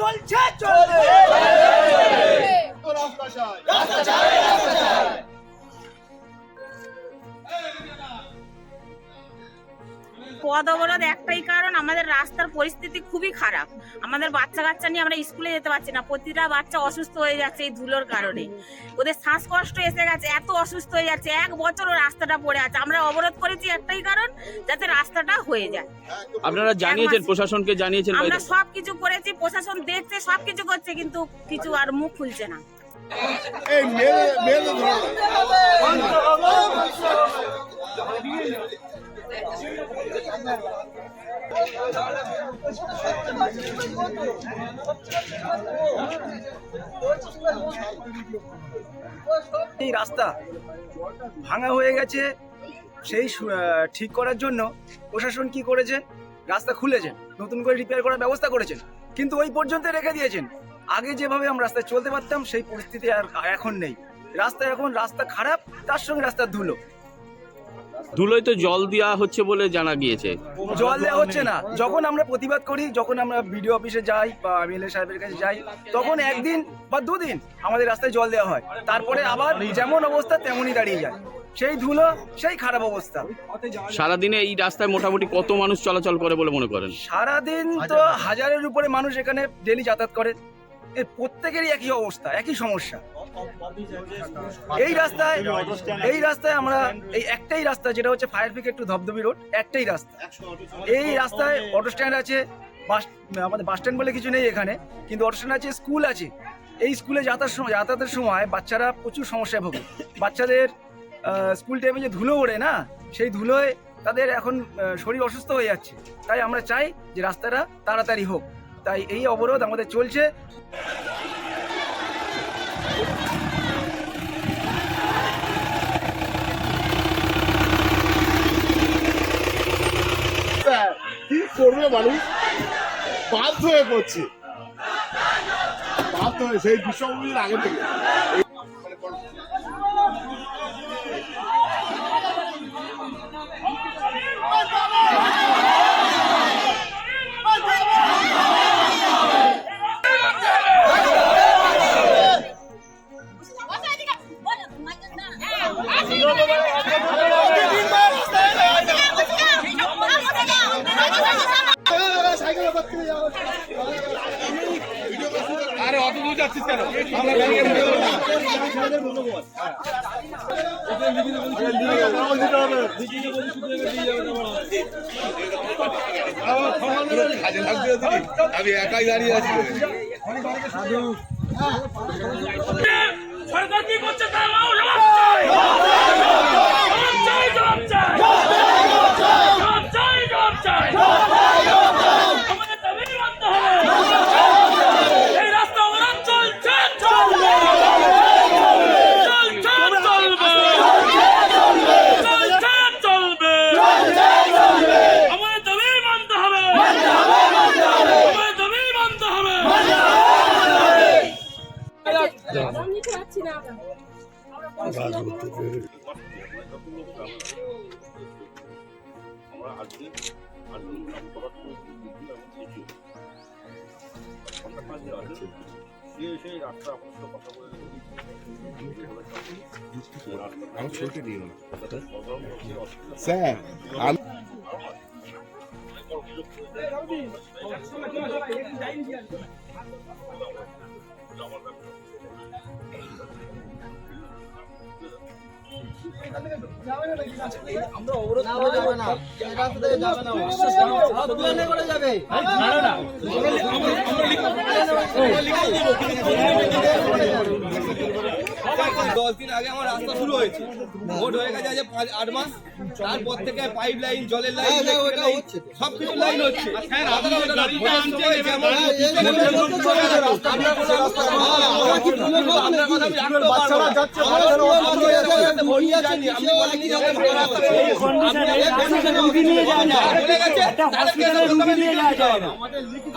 চলছে চলবে পদ অবরোধ একটাই কারণ আমাদের রাস্তার পরিস্থিতি খুবই খারাপ। আমাদের বাচ্চা কাচ্চা নিয়ে আমরা স্কুলে যেতে পারছি না। প্রতিটা বাচ্চা অসুস্থ হয়ে যাচ্ছে এই ধুলোর কারণে। ওদের শ্বাসকষ্ট এসে গেছে এত অসুস্থ হয়ে যাচ্ছে এক বছরও রাস্তাটা পড়ে আছে। আমরা অবরোধ করেছি একটাই কারণ যাতে রাস্তাটা হয়ে যায়। আপনারা জানিয়েছেন প্রশাসনকে জানিয়েছেন আমরা সব কিছু করেছি প্রশাসন দেখছে সব কিছু করছে কিন্তু কিছু আর মুখ খুলছে না। এই মেয়ে ধরো। এই রাস্তা ভাঙা হয়ে গেছে, সেই ঠিক করার জন্য প্রশাসন কি করেছে? রাস্তা খুলেছেন নতুন করে রিপেয়ার করার ব্যবস্থা করেছেন কিন্তু ওই পর্যন্ত রেখে দিয়েছেন। আগে যেভাবে আমরা রাস্তায় চলতে পারতাম, সেই পরিস্থিতি আর এখন নেই। রাস্তা এখন রাস্তা খারাপ, তার সঙ্গে রাস্তা ধুলো। ধুলোয় তো জল দেওয়া হচ্ছে বলে জানা গিয়েছে। জল দেওয়া হচ্ছে না। যখন আমরা প্রতিবাদ করি যখন আমরা বিডিও অফিসে যাই বা এমএলএ সাহেবের কাছে যাই তখন একদিন বা দুদিন আমাদের রাস্তায় জল দেওয়া হয়। তারপরে আবার যেমন অবস্থা তেমনই দাঁড়িয়ে যায়। সেই ধুলো সেই খারাপ অবস্থা। সারাদিনে এই রাস্তায় মোটামুটি কত মানুষ চলাচল করে বলে মনে করেন? সারাদিন তো হাজারের উপরে মানুষ এখানে ডেলি যাতায়াত করে। এর প্রত্যেকেরই একই অবস্থা একই সমস্যা। এই রাস্তায় এই রাস্তায় আমরা, এই একটাই রাস্তা, যেটা হচ্ছে fire brigade to Dhabdhabi road একটাই রাস্তা। এই রাস্তায় অটো স্ট্যান্ড আছে বাস আমাদের বাস স্ট্যান্ড বলে কিছু নেই এখানে, কিন্তু অটো স্ট্যান্ড আছে স্কুল আছে। এই স্কুলে যাতায়াত সময়, যাতায়াতের সময় বাচ্চারা প্রচুর সমস্যায় ভোগে। বাচ্চাদের স্কুল টাইমে যে ধুলো ওড়ে না, সেই ধুলোয় তাদের এখন শরীর অসুস্থ হয়ে যাচ্ছে। তাই আমরা চাই যে রাস্তাটা তাড়াতাড়ি হোক। তাই এই অবরোধ আমাদের চলছে। কি করবে মানুষ? বাধ্য হয়ে পড়ছে বাধ্য হয়ে সেই বিশ্বভূমির আগে থেকে। যাচ্ছিস কেন? আমি একাই দাঁড়িয়ে আছি। সরকার কি করছে তার জবাব চাই জবাব চাই জবাব চাই জবাব চাই জবাব চাই আমাদের দাবি মানতে হবে এই রাস্তা অবরোধ চলছে চলবে চলছে চলবে চলছে চলবে আমাদের দাবি মানতে হবে আমাদের দাবি মানতে হবে স্যার আমি আমরা অবরোধ করে যাবে না। এই রাস্তা দিয়ে যাবে না সব প্ল্যানে করে যাবে না না আমরা আমরা লিখে দেব দশ দিন আগে আমার রাস্তা শুরু হয়েছে ভোট হয়ে গেছে আজ পাঁচ আট মাস তারপর থেকে পাইপ লাইন জলের লাইন সব কিছু লাইন হচ্ছে।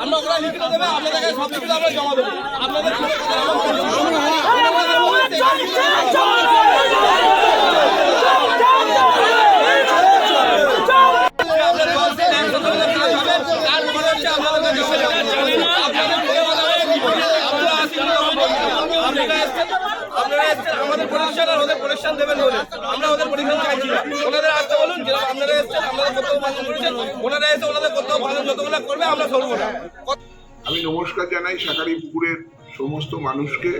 আমরা ওরা লিখিত দেবে সব কিছু আমরা জমা দেবো আপনাদের ওনারা এসে করবে আমরা আমি নমস্কার জানাই সাকারি পুকুরের সমস্ত মানুষকে।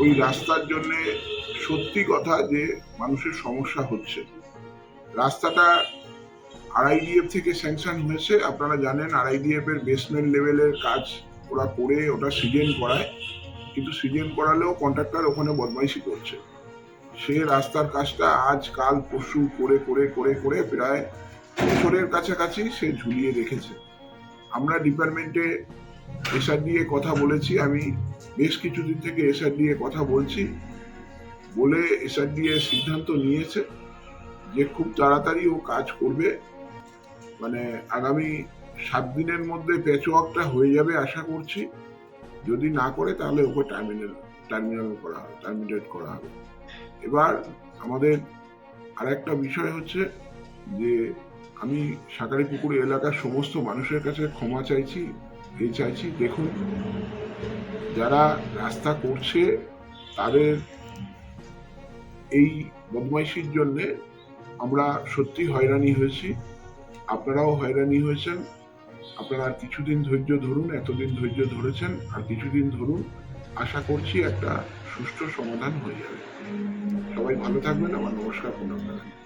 ওই রাস্তার জন্যে সত্যি কথা যে মানুষের সমস্যা হচ্ছে। রাস্তাটা আরআইডিএফ থেকে স্যাংশন হয়েছে, আপনারা জানেন আরআইডিএফ এর বেসমেন্ট লেভেলের কাজ ওরা করে, ওটা সিজন করায়। কিন্তু সিজন করালেও কন্ট্রাক্টর ওখানে বদমাইশি করছে। সে রাস্তার কাজটা আজ, কাল, পরশু করে করে করে করে প্রায় বছরের কাছাকাছি সে ঝুলিয়ে রেখেছে। আমরা ডিপার্টমেন্টে এসআর দিয়ে কথা বলেছি, আমি বেশ কিছুদিন থেকে এসআর দিয়ে কথা বলছি। বলে এসআর দিয়ে সিদ্ধান্ত নিয়েছে যে খুব তাড়াতাড়ি ও কাজ করবে। মানে আগামী সাত দিনের মধ্যে প্যাচওয়ার্কটা হয়ে যাবে আশা করছি। যদি না করে তাহলে ওকে টার্মিনাল টার্মিনাল করা হবে টার্মিনেট করা হবে। এবার আমাদের আরেকটা বিষয় হচ্ছে যে আমি সাঁকারি পুকুর এলাকার সমস্ত মানুষের কাছে ক্ষমা চাইছি, এই চাইছি। দেখুন যারা রাস্তা করছে, তাদের এই বদমাইশির জন্যে আমরা সত্যি হয়রানি হয়েছি। আপনারাও হয়রানি হয়েছেন। আপনারা আর কিছুদিন ধৈর্য ধরুন, এতদিন ধৈর্য ধরেছেন, আর কিছুদিন ধরুন আশা করছি একটা সুষ্ঠু সমাধান হয়ে যাবে। সবাই ভালো থাকবেন আমার নমস্কার পুনর্বার